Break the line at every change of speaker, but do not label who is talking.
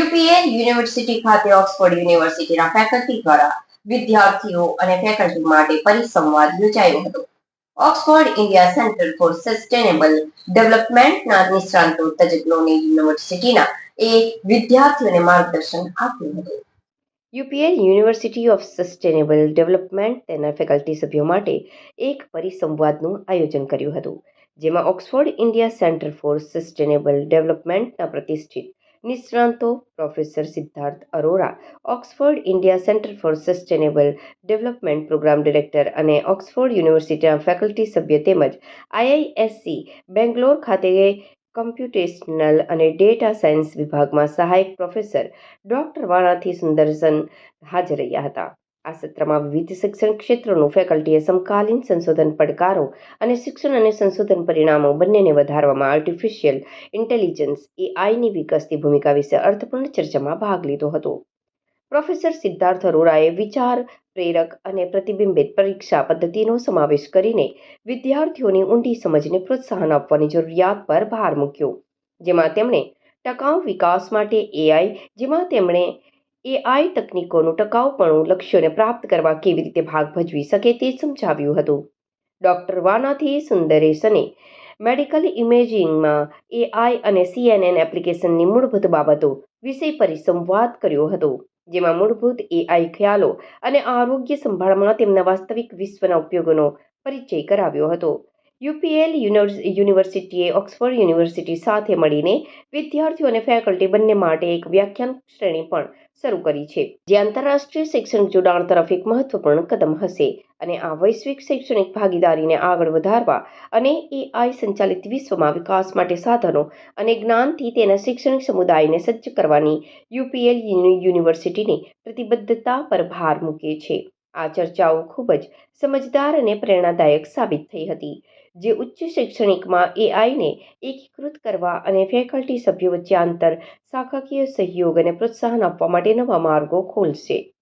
UPL university ખાતે Oxford યુનિવર્સિટીના faculty દ્વારા વિદ્યાર્થીઓ અને ફેકલ્ટી માટે પરિસંવાદ યોજાયો હતો. Oxford India Centre for Sustainable ડેવલપમેન્ટના નિષ્ણાંતો તજજ્ઞોને યુનિવર્સિટીના એ વિદ્યાર્થીઓને માર્ગદર્શન આપ્યું હતું. UPL University of Sustainable Development તેના ફેકલ્ટી સભ્યો માટે એક પરિસંવાદનું આયોજન કર્યું હતું, જેમાં Oxford India Centre for Sustainable ડેવલપમેન્ટના પ્રતિષ્ઠિત નિષ્ણાંતો, professor Siddharth Arora, Oxford India Centre for Sustainable Development programme director અને ઓક્સફોર્ડ યુનિવર્સિટીના ફેકલ્ટી સભ્ય તેમજ આઈઆઈએસસી બેંગ્લોર ખાતે કમ્પ્યુટેશનલ અને ડેટા સાયન્સ વિભાગમાં સહાયક પ્રોફેસર ડોક્ટર વાણાથી સુંદરસન હાજર રહ્યા હતા. આ સત્રમાં વિવિધ શિક્ષણ ક્ષેત્રોનું ફેકલ્ટીએ સમકાલીન સંશોધન પડકારો અને શિક્ષણ અને સંશોધન પરિણામો બંનેને વધારવામાં આર્ટિફિશિયલ ઇન્ટેલિજન્સ એઆઈની વિકસતી ભૂમિકા વિશે અર્થપૂર્ણ ચર્ચામાં ભાગ લીધો હતો. પ્રોફેસર સિદ્ધાર્થ અરોરાએ વિચાર, પ્રેરક અને પ્રતિબિંબિત પરીક્ષા પદ્ધતિનો સમાવેશ કરીને વિદ્યાર્થીઓની ઊંડી સમજને પ્રોત્સાહન આપવાની જરૂરિયાત પર ભાર મૂક્યો, જેમાં તેમણે ટકાઉ વિકાસ માટે એઆઈ જેમાં તેમણે એઆઈ તકનીકોનું ટકાઉપણું લક્ષ્યોને પ્રાપ્ત કરવા કેવી રીતે ભાગ ભજવી શકે તે સમજાવ્યું હતું. ડોક્ટર વાનાથી સુંદરેશને મેડિકલ ઇમેજિંગમાં એઆઈ અને સીએનએન એપ્લિકેશનની મૂળભૂત બાબતો વિશે પરિસંવાદ કર્યો હતો, જેમાં મૂળભૂત એઆઈ ખ્યાલો અને આરોગ્ય સંભાળમાં તેમના વાસ્તવિક વિશ્વના ઉપયોગોનો પરિચય કરાવ્યો હતો. યુપીએલ યુનિવર્સિટીએ ઓક્સફોર્ડ યુનિવર્સિટી સાથે મળીને વિદ્યાર્થીઓ અને ફેકલ્ટી બંને માટે એક વ્યાખ્યાન શ્રેણી પણ શરૂ કરી છે, જે આંતરરાષ્ટ્રીય શૈક્ષણિક જોડાણ તરફ એક મહત્વપૂર્ણ કદમ હશે અને આ વૈશ્વિક શૈક્ષણિક ભાગીદારીને આગળ વધારવા અને એઆઈ સંચાલિત વિશ્વમાં વિકાસ માટે સાધનો અને જ્ઞાનથી તેના શૈક્ષણિક સમુદાયને સજ્જ કરવાની યુપીએલ યુનિવર્સિટીની પ્રતિબદ્ધતા પર ભાર મૂકે છે. આ ચર્ચાઓ ખૂબ જ સમજદાર અને પ્રેરણાદાયક સાબિત થઈ હતી, જે ઉચ્ચ શૈક્ષણિકમાં એઆઈને એકીકૃત કરવા અને ફેકલ્ટી સભ્યો વચ્ચે આંતર શાખાકીય સહયોગ અને પ્રોત્સાહન આપવા માટે નવા માર્ગો ખોલશે.